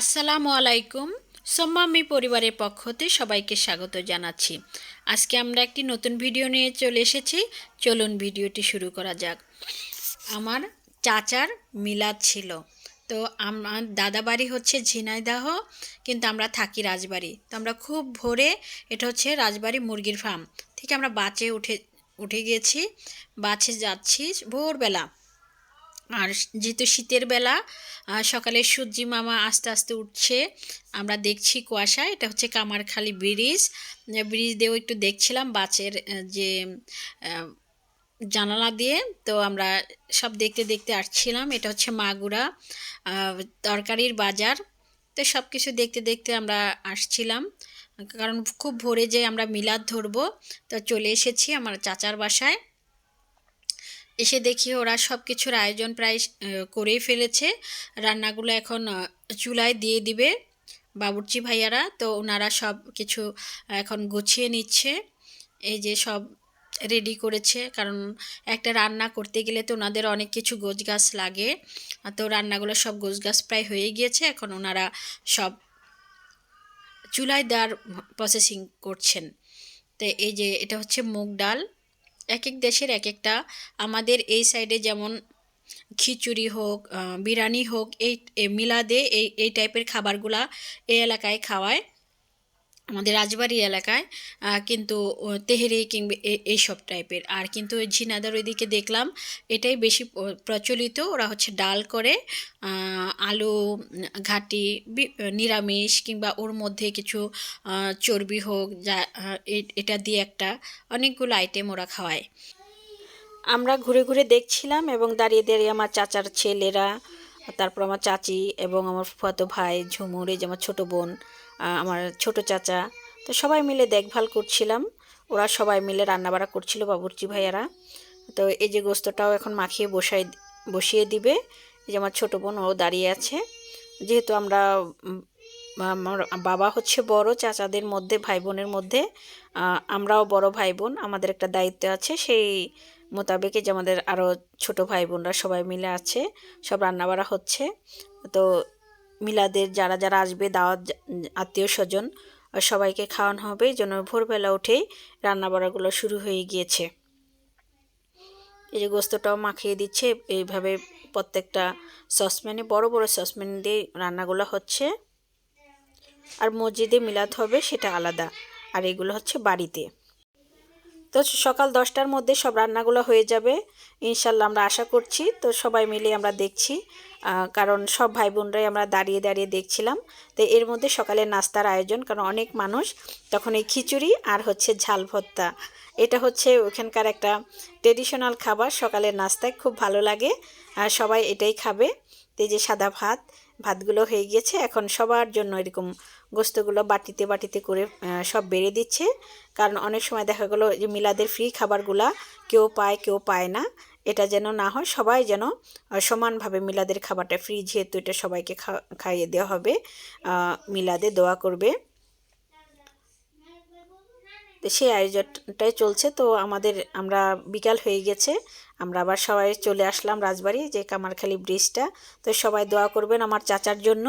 আসসালামু আলাইকুম। সোম্মামি পরিবারের পক্ষ হতে সবাইকে স্বাগত জানাচ্ছি। আজকে আমরা একটি নতুন ভিডিও নিয়ে চলে এসেছি। চলুন ভিডিওটি শুরু করা যাক। আমার চাচার মিলাদ ছিল। তো আমার দাদাবাড়ি হচ্ছে ঝিনাইদাহ, কিন্তু আমরা থাকি রাজবাড়ি। তো আমরা খুব ভোরে, এটা হচ্ছে রাজবাড়ি মুরগির ফার্ম থেকে আমরা বাসে উঠে উঠে গিয়েছি বাসে যাচ্ছি ভোরবেলা। আর যেহেতু শীতের বেলা সকালে সূর্যি মামা আস্তে আস্তে উঠছে আমরা দেখছি কুয়াশা এটা হচ্ছে কামারখালি ব্রিজ। ব্রিজ দিয়েও একটু দেখছিলাম আহ, যে জানালা দিয়ে তো আমরা সব দেখতে দেখতে আসছিলাম এটা হচ্ছে মাগুরা তরকারির বাজার। তো সব কিছু দেখতে দেখতে আমরা আসছিলাম কারণ খুব ভোরে যে আমরা মিলাদ ধরবো তো চলে এসেছি আমার চাচার বাসায়। এসে দেখি ওরা সব কিছুর আয়োজন প্রায় করেই ফেলেছে। রান্নাগুলো এখন চুলায় দিয়ে দিবে বাবুর্চি ভাইয়ারা। তো ওনারা সব কিছু এখন গুছিয়ে নিচ্ছে। এই যে সব রেডি করেছে। কারণ একটা রান্না করতে গেলে তো ওনাদের অনেক কিছু গোছগাছ লাগে। তো রান্নাগুলো সব গোছগাছ প্রায় হয়ে গিয়েছে। এখন ওনারা সব চুলায় দেওয়ার প্রসেসিং করছেন। তো এই যে এটা হচ্ছে মুগ ডাল। এক এক দেশের এক একটা আমাদের এই সাইডে যেমন খিচুড়ি হোক বিরিয়ানি হোক, এই মিলাদে এই এই টাইপের খাবারগুলা এই এলাকায় খাওয়ায়। আমাদের রাজবাড়ি এলাকায় কিন্তু তেহেরি কিংবা এইসব টাইপের। আর কিন্তু ঝিনাদার ওইদিকে দেখলাম, এটাই বেশি প্রচলিত। ওরা হচ্ছে ডাল করে আলু, ঘাটি নিরামিষ কিংবা ওর মধ্যে কিছু চর্বি হোক, যা এটা দিয়ে একটা অনেকগুলো আইটেম ওরা খাওয়ায়। আমরা ঘুরে ঘুরে দেখছিলাম এবং দাঁড়িয়ে দাঁড়িয়ে আমার চাচার ছেলেরা তারপর আমার চাচি এবং আমার ফুফাতো ভাই, ঝুমুর, এই যে আমার ছোটো বোন আমার ছোট চাচা, তো সবাই মিলে দেখভাল করছিলাম। ওরা সবাই মিলে রান্নাবাড়া করছিল বাবুর্চি ভাইয়ারা। তো এই যে গোস্তটাও এখন মাখিয়ে বসাই, বসিয়ে দিবে। এই যে আমার ছোটো বোন, ও দাঁড়িয়ে আছে। যেহেতু আমরা আমার বাবা হচ্ছে বড়, চাচাদের মধ্যে, ভাই বোনের মধ্যে আমরাও বড় ভাই বোন, আমাদের একটা দায়িত্ব আছে। সেই মোতাবেকে যে আমাদের আরও ছোট ভাই বোনরা সবাই মিলে আছে, সব রান্নাবাড়া হচ্ছে। তো মিলাদের যারা যারা আসবে, দাওয়াত আত্মীয় স্বজন সবাইকে খাওয়ানো হবে। জন্য ভোরবেলা উঠেই রান্নাবাড়াগুলো শুরু হয়ে গিয়েছে। এই যে গোস্তটাও মাখিয়ে দিচ্ছে। এইভাবে প্রত্যেকটা সসপ্যানে বড় বড় সসপ্যান দিয়ে রান্নাগুলো হচ্ছে। আর মসজিদে মিলাদ হবে সেটা আলাদা। আর এগুলো হচ্ছে বাড়িতে। তো সকাল দশটার মধ্যে সব রান্নাগুলো হয়ে যাবে। ইনশাল্লাহ আমরা আশা করছি। তো সবাই মিলে আমরা দেখছি। কারণ সব ভাই বোনরাই আমরা দাঁড়িয়ে দাঁড়িয়ে দেখছিলাম। তো এর মধ্যে সকালে নাস্তার আয়োজন, কারণ অনেক মানুষ তখন এই খিচুড়ি আর হচ্ছে ঝাল ভর্তা। এটা হচ্ছে ওখানকার একটা ট্রেডিশনাল খাবার, সকালের নাস্তায় খুব ভালো লাগে। আর সবাই এটাই খাবে। তো যে সাদা ভাত, ভাতগুলো হয়ে গিয়েছে। এখন সবার জন্য এরকম গোস্তগুলো বাটিতে বাটিতে করে সব বেড়ে দিচ্ছে। কারণ অনেক সময় দেখা গেলো যে মিলাদের ফ্রি খাবারগুলা কেউ পায় কেউ পায় না। এটা যেন না হয়, সবাই যেন সমানভাবে মিলাদের খাবারটা ফ্রি যেহেতু এটা সবাইকে খাইয়ে দেওয়া হবে মিলাদে দোয়া করবে। সেই আয়োজনটাই চলছে। তো আমাদের, আমরা বিকাল হয়ে গেছে। আমরা আবার সবাই চলে আসলাম রাজবাড়ি, যে কামারখালি ব্রিজটা তো সবাই দোয়া করবেন আমার চাচার জন্য।